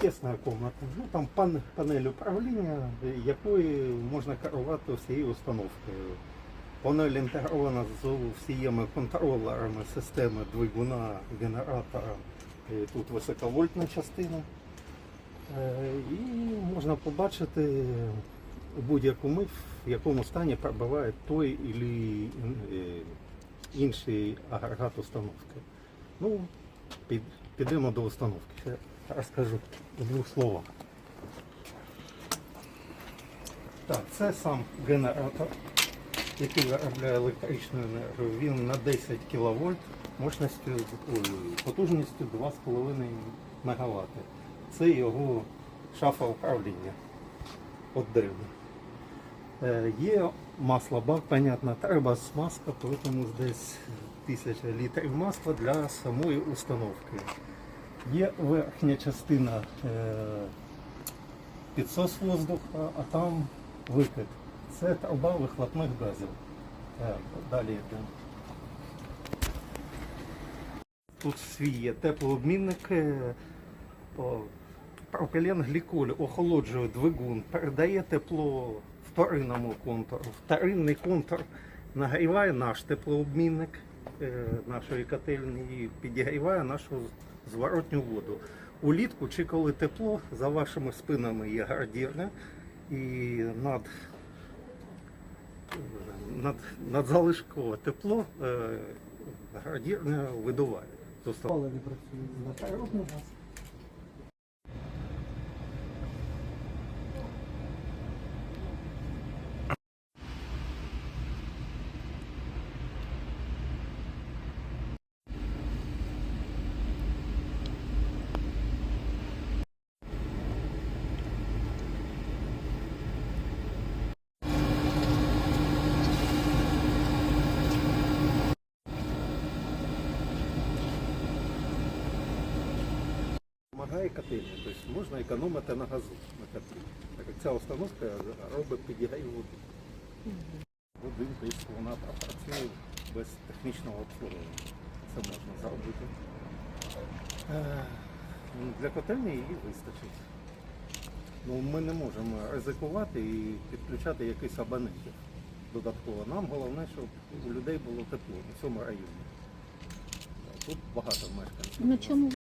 тісна кімната. Ну, там пан, панель управління, якою можна керувати всією установкою. Панель інтегрована з всіми контролерами системи двигуна, генератора. І тут високовольтна частина. Е, І можна побачити будь-яку мить, в якому стані перебуває той і інший агрегат установки. Ну, підемо до установки. Розкажу у двох словах. Так, це сам генератор, який виробляє електричну енергію. Він на 10 кВт мощністю, потужністю 2,5 МВт. Це його шафа управління отдельно. Е, Є масло бак, понятно, треба смазка, тому десь 1000 літрів масла для самої установки. Є верхня частина е, підсос воздуха, а там викид. Це труба вихлопних газів. Далі йдемо. Тут свій є теплообмінник. е, Пропилен гліколь охолоджує двигун, передає тепло вторинному контуру. Вторинний контур нагріває наш теплообмінник нашої котельні підігріває нашу зворотню воду. Улітку чи коли тепло, за вашими спинами є гардірня і над, над, надзалишкове тепло е, градірня видуває. Коли не працює на природний газ. Допомагає котельня, тобто можна економити на газу на котлі. Так як ця установка робить підігрів води. Води, тобто вона працює без технічного обслуговування. Це можна зробити. Ну, Для котельні її вистачить. Ну, ми не можемо ризикувати і підключати якийсь абонентів додатково. Нам головне, щоб у людей було тепло на цьому районі. Тут багато мешканців. На чому